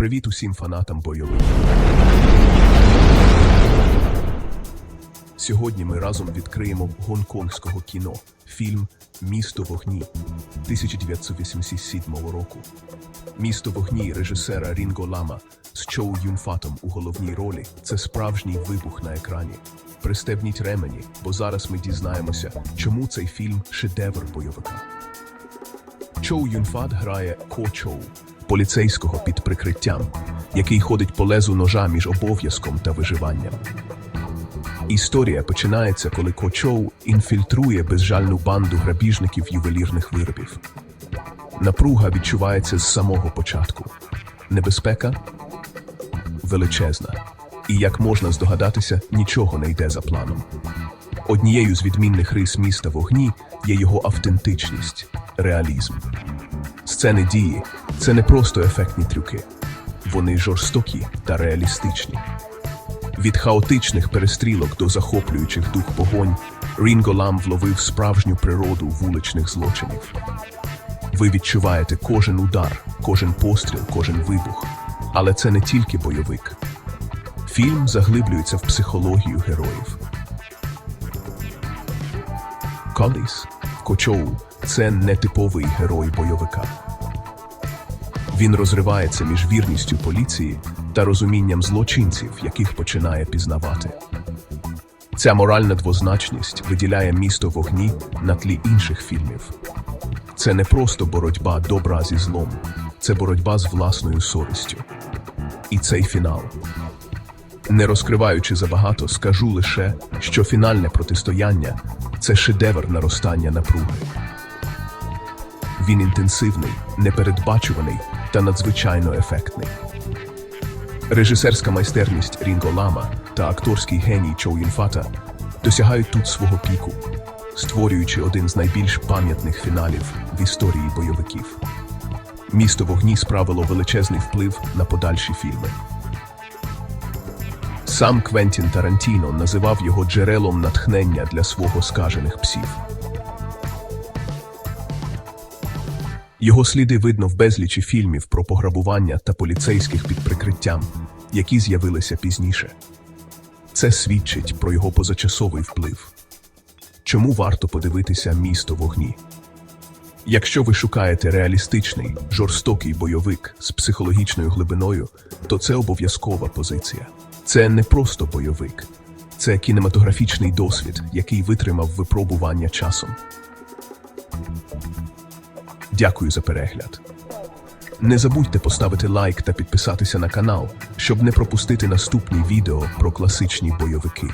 Привіт усім фанатам бойових. Сьогодні ми разом відкриємо гонконгського кіно фільм Місто вогні 1987 року. Місто вогні режисера Рінго Лама з Чоу Юнфатом у головній ролі це справжній вибух на екрані. Пристебніть ремені, бо зараз ми дізнаємося, чому цей фільм шедевр бойовика. Чоу Юнфат грає Ко Чоу, поліцейського під прикриттям, який ходить по лезу ножа між обов'язком та виживанням. Історія починається, коли Ко Чоу інфільтрує безжальну банду грабіжників ювелірних виробів. Напруга відчувається з самого початку. Небезпека величезна. І, як можна здогадатися, нічого не йде за планом. Однією з відмінних рис міста вогні є його автентичність, реалізм. Сцени дії це не просто ефектні трюки, вони жорстокі та реалістичні. Від хаотичних перестрілок до захоплюючих дух погонь Рінго Лам вловив справжню природу вуличних злочинів. Ви відчуваєте кожен удар, кожен постріл, кожен вибух. Але це не тільки бойовик. Фільм заглиблюється в психологію героїв. Коліс Кочоу це нетиповий герой бойовика. Він розривається між вірністю поліції та розумінням злочинців, яких починає пізнавати. Ця моральна двозначність виділяє місто вогні на тлі інших фільмів. Це не просто боротьба добра зі злом, це боротьба з власною совістю. І цей фінал. Не розкриваючи забагато, скажу лише, що фінальне протистояння це шедевр наростання напруги. Він інтенсивний, непередбачуваний та надзвичайно ефектний. Режисерська майстерність Рінго Лама та акторський геній Чоу Юнфата досягають тут свого піку, створюючи один з найбільш пам'ятних фіналів в історії бойовиків. Місто вогні справило величезний вплив на подальші фільми. Сам Квентін Тарантіно називав його джерелом натхнення для свого скажених псів. Його сліди видно в безлічі фільмів про пограбування та поліцейських під прикриттям, які з'явилися пізніше. Це свідчить про його позачасовий вплив. Чому варто подивитися місто вогні? Якщо ви шукаєте реалістичний, жорстокий бойовик з психологічною глибиною, то це обов'язкова позиція. Це не просто бойовик, це кінематографічний досвід, який витримав випробування часом. Дякую за перегляд. Не забудьте поставити лайк та підписатися на канал, щоб не пропустити наступні відео про класичні бойовики.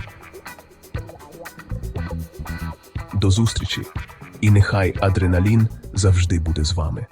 До зустрічі! І нехай адреналін завжди буде з вами.